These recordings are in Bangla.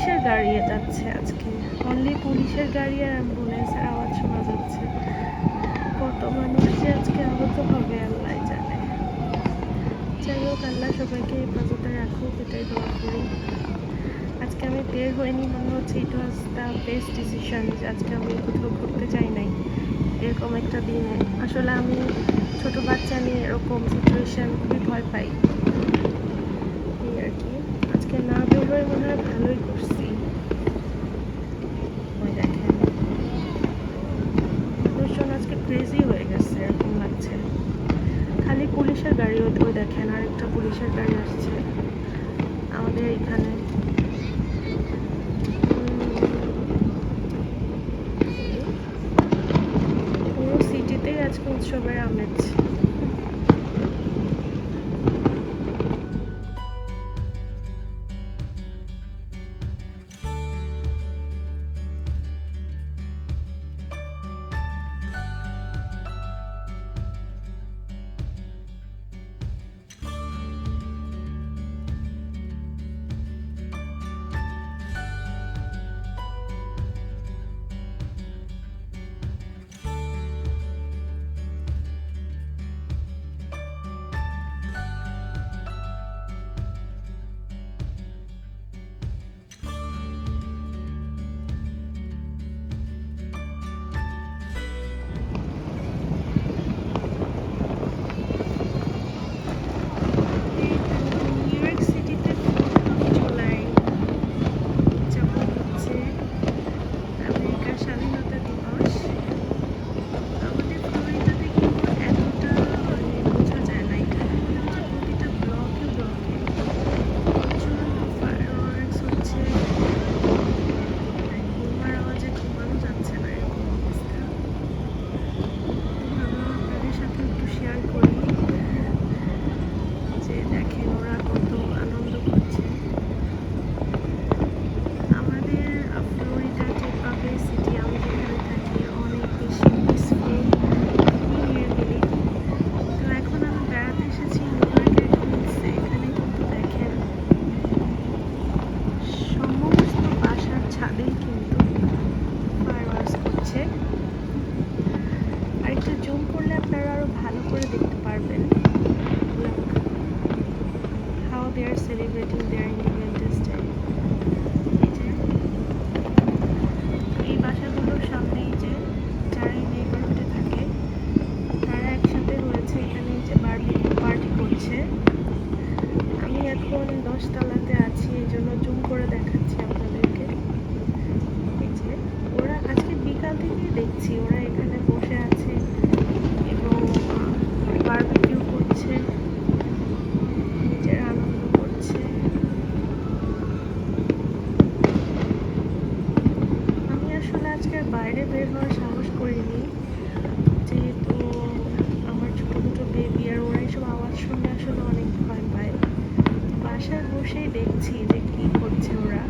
পুলিশের গাড়ি যাচ্ছে আজকে। অনলি পুলিশের গাড়ি আর অ্যাম্বুলেন্সের আওয়াজ শোনা যাচ্ছে। কত মানুষ যে আজকে আহত হবে আল্লাহ জানে। যাই হোক, আল্লাহ সবাইকে হেফাজতে রাখুক, এটাই দোয়া করি। আজকে আমি বের হইনি, মনে হচ্ছে it was the best decision যে আজকে আমি কোথাও ঘুরতে চাই নাই। এরকম একটা দিনে। আসলে আমি ছোট বাচ্চা নিয়ে এরকম সিচুয়েশন খুবই ভয় পাই। এই আর কি। আজকে না বের মনে হয় ভালোই করছি। ওই দেখেন। মানুষজন আজকে ক্রেজি হয়ে গেছে, এরকম লাগছে। খালি পুলিশের গাড়ি ওই দেখেন, আরেকটা পুলিশের গাড়ি আসছে। আমাদের এখানে পুরো সিটিতেই আজকে উৎসবের আমেজ। garden. Like how they are celebrating their বাইরে সাহস করিনি। যেহেতু আমার ছোটো দুটো বেবি আর ওরা সব আওয়াজ শুনে আসলে অনেক ভয় পায়। বাসায় বসেই দেখছি যে কী করছে ওরা।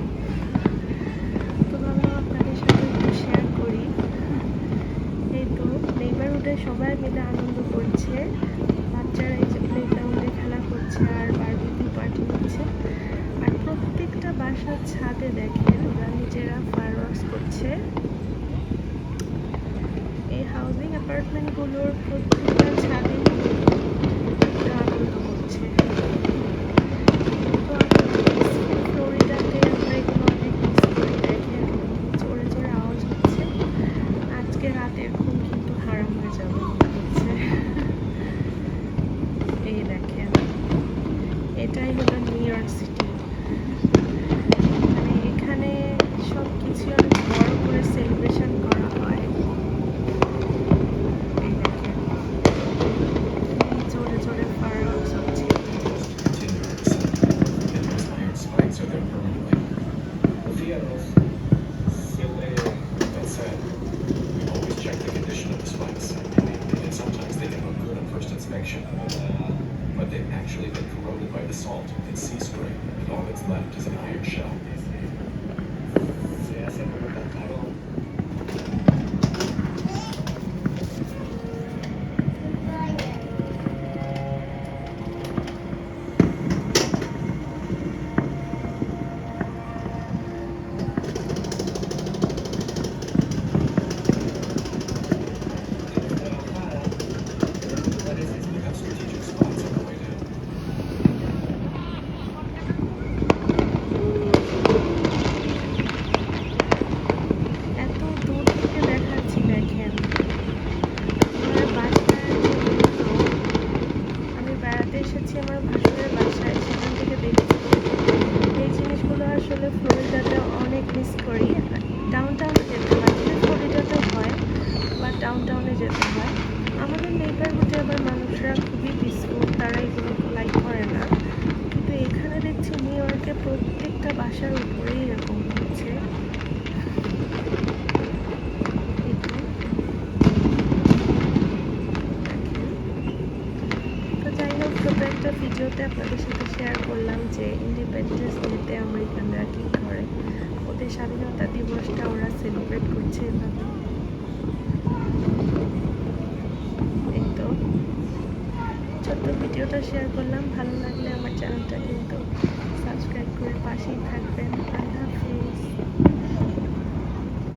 Salt and sea spray, and all that's left is an iron shell. ভিডিওতে আপনাদের সাথে শেয়ার করলাম যে ইন্ডিপেন্ডেন্স ডেতে আমেরিকানরা কী করে? ওদের স্বাধীনতা দিবসটা ওরা সেলিব্রেট করছে এভাবে। এই তো। ছোট্ট ভিডিওটা শেয়ার করলাম। ভালো লাগলে আমার চ্যানেলটা কিন্তু সাবস্ক্রাইব করে পাশেই থাকবেন।